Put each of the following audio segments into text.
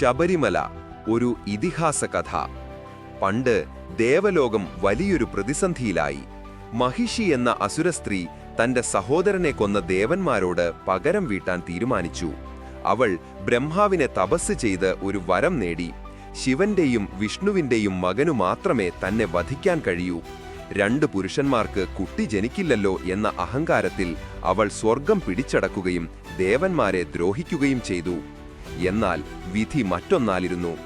ശബരിമല ഒരു ഇതിഹാസ കഥ പണ്ട് ദേവലോകം വലിയൊരു പ്രതിസന്ധിയിലായി. മഹിഷി എന്ന അസുര സ്ത്രീ തന്റെ സഹോദരനെ കൊന്ന ദേവന്മാരോട് പകരം വീട്ടാൻ തീരുമാനിച്ചു. അവൾ ബ്രഹ്മാവിനെ തപസ് ചെയ്ത് ഒരു വരം നേടി. ശിവന്റെയും വിഷ്ണുവിന്റെയും മകനു മാത്രമേ തന്നെ വധിക്കാൻ കഴിയൂ. രണ്ട് പുരുഷന്മാർക്ക് കുട്ടി ജനിക്കില്ലല്ലോ എന്ന അഹങ്കാരത്തിൽ അവൾ സ്വർഗം പിടിച്ചടക്കുകയും ദേവന്മാരെ ദ്രോഹിക്കുകയും ചെയ്തു. എന്നാൽ വിധി മറ്റൊന്നാലിരുന്നു.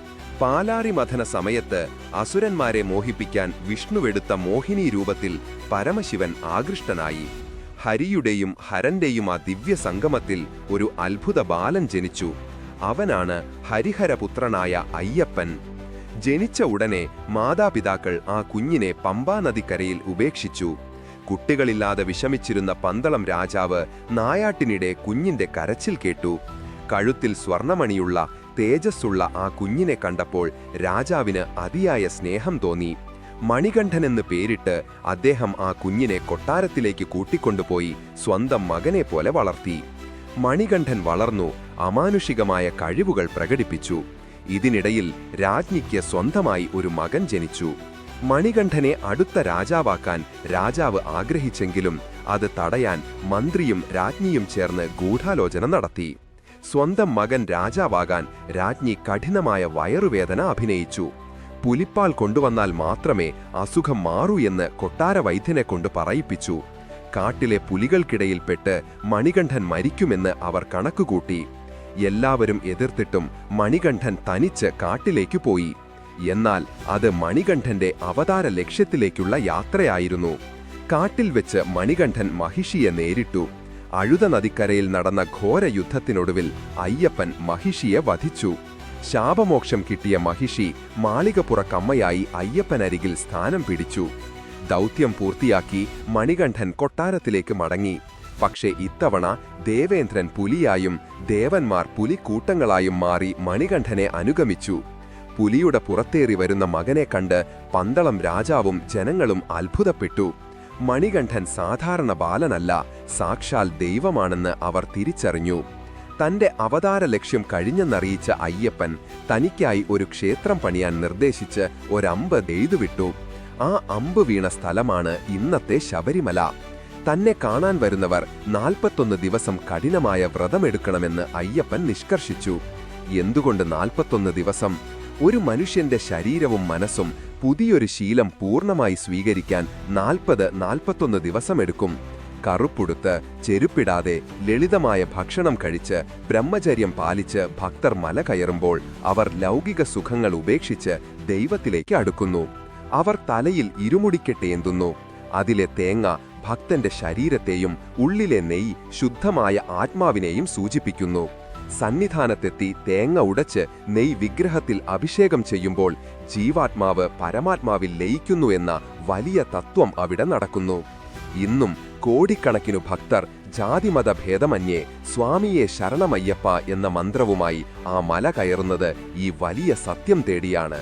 പാലാറി മഥന സമയത്ത് അസുരന്മാരെ മോഹിപ്പിക്കാൻ വിഷ്ണുവെടുത്ത മോഹിനി രൂപത്തിൽ പരമശിവൻ ആകൃഷ്ടനായി. ഹരിയുടെയും ഹരന്റെയും ആ ദിവ്യ സംഗമത്തിൽ ഒരു അത്ഭുത ബാലൻ ജനിച്ചു. അവനാണ് ഹരിഹരപുത്രനായ അയ്യപ്പൻ. ജനിച്ച ഉടനെ മാതാപിതാക്കൾ ആ കുഞ്ഞിനെ പമ്പാനദിക്കരയിൽ ഉപേക്ഷിച്ചു. കുട്ടികളില്ലാതെ വിഷമിച്ചിരുന്ന പന്തളം രാജാവ് നായാട്ടിനിടെ കുഞ്ഞിന്റെ കരച്ചിൽ കേട്ടു. കഴുത്തിൽ സ്വർണമണിയുള്ള തേജസ്സുള്ള ആ കുഞ്ഞിനെ കണ്ടപ്പോൾ രാജാവിന് അതിയായ സ്നേഹം തോന്നി. മണികണ്ഠനെന്ന് പേരിട്ട് അദ്ദേഹം ആ കുഞ്ഞിനെ കൊട്ടാരത്തിലേക്ക് കൂട്ടിക്കൊണ്ടുപോയി സ്വന്തം മകനെ പോലെ വളർത്തി. മണികണ്ഠൻ വളർന്നു അമാനുഷികമായ കഴിവുകൾ പ്രകടിപ്പിച്ചു. ഇതിനിടയിൽ രാജ്ഞിക്ക് സ്വന്തമായി ഒരു മകൻ ജനിച്ചു. മണികണ്ഠനെ അടുത്ത രാജാവാക്കാൻ രാജാവ് ആഗ്രഹിച്ചെങ്കിലും അത് തടയാൻ മന്ത്രിയും രാജ്ഞിയും ചേർന്ന് ഗൂഢാലോചന നടത്തി. സ്വന്തം മകൻ രാജാവാകാൻ രാജ്ഞി കഠിനമായ വയറുവേദന അഭിനയിച്ചു. പുലിപ്പാൽ കൊണ്ടുവന്നാൽ മാത്രമേ അസുഖം മാറൂ എന്ന് കൊട്ടാര വൈദ്യനെ കൊണ്ട് പറയിപ്പിച്ചു. കാട്ടിലെ പുലികൾക്കിടയിൽപ്പെട്ട് മണികണ്ഠൻ മരിക്കുമെന്ന് അവർ കണക്കുകൂട്ടി. എല്ലാവരും എതിർത്തിട്ടും മണികണ്ഠൻ തനിച്ച് കാട്ടിലേക്കു പോയി. എന്നാൽ അത് മണികണ്ഠന്റെ അവതാര ലക്ഷ്യത്തിലേക്കുള്ള യാത്രയായിരുന്നു. കാട്ടിൽ വെച്ച് മണികണ്ഠൻ മഹിഷിയെ നേരിട്ടു. അഴുത നദിക്കരയിൽ നടന്ന ഘോര യുദ്ധത്തിനൊടുവിൽ അയ്യപ്പൻ മഹിഷിയെ വധിച്ചു. ശാപമോക്ഷം കിട്ടിയ മഹിഷി മാളികപ്പുറക്കമ്മയായി അയ്യപ്പനരികിൽ സ്ഥാനം പിടിച്ചു. ദൗത്യം പൂർത്തിയാക്കി മണികണ്ഠൻ കൊട്ടാരത്തിലേക്ക് മടങ്ങി. പക്ഷേ ഇത്തവണ ദേവേന്ദ്രൻ പുലിയായും ദേവന്മാർ പുലിക്കൂട്ടങ്ങളായും മാറി മണികണ്ഠനെ അനുഗമിച്ചു. പുലിയുടെ പുറത്തേറി വരുന്ന മകനെ കണ്ട് പന്തളം രാജാവും ജനങ്ങളും അത്ഭുതപ്പെട്ടു. മണികണ്ഠൻ സാധാരണ ബാലനല്ല സാക്ഷാൽ ദൈവമാണെന്ന് അവർ തിരിച്ചറിഞ്ഞു. തന്റെ അവതാര ലക്ഷ്യം കഴിഞ്ഞെന്നറിയിച്ച അയ്യപ്പൻ തനിക്കായി ഒരു ക്ഷേത്രം പണിയാൻ നിർദ്ദേശിച്ച് ഒരമ്പ് എഴുതുവിട്ടു ആ അമ്പ് വീണ സ്ഥലമാണ് ഇന്നത്തെ ശബരിമല. തന്നെ കാണാൻ വരുന്നവർ നാൽപ്പത്തൊന്ന് ദിവസം കഠിനമായ വ്രതമെടുക്കണമെന്ന് അയ്യപ്പൻ നിഷ്കർഷിച്ചു. എന്തുകൊണ്ട് നാൽപ്പത്തൊന്ന് ദിവസം ഒരു മനുഷ്യന്റെ ശരീരവും മനസ്സും പുതിയൊരു ശീലം പൂർണമായി സ്വീകരിക്കാൻ നാൽപ്പത് നാൽപ്പത്തൊന്ന് ദിവസമെടുക്കും. കറുപ്പുടുത്ത് ചെരുപ്പിടാതെ ലളിതമായ ഭക്ഷണം കഴിച്ച് ബ്രഹ്മചര്യം പാലിച്ച് ഭക്തർ മല കയറുമ്പോൾ അവർ ലൗകിക സുഖങ്ങൾ ഉപേക്ഷിച്ച് ദൈവത്തിലേക്ക് അടുക്കുന്നു. അവർ തലയിൽ ഇരുമുടിക്കെട്ടേന്തുന്നു അതിലെ തേങ്ങ ഭക്തന്റെ ശരീരത്തെയും ഉള്ളിലെ നെയ് ശുദ്ധമായ ആത്മാവിനെയും സൂചിപ്പിക്കുന്നു. സന്നിധാനത്തെത്തി തേങ്ങ ഉടച്ച് നെയ് വിഗ്രഹത്തിൽ അഭിഷേകം ചെയ്യുമ്പോൾ ജീവാത്മാവ് പരമാത്മാവിൽ ലയിക്കുന്നു എന്ന വലിയ തത്വം അവിടെ നടക്കുന്നു. ഇന്നും കോടിക്കണക്കിനു ഭക്തർ ജാതിമത ഭേദമന്യേ സ്വാമിയെ ശരണമയ്യപ്പ എന്ന മന്ത്രവുമായി ആ മല കയറുന്നത് ഈ വലിയ സത്യം തേടിയാണ്.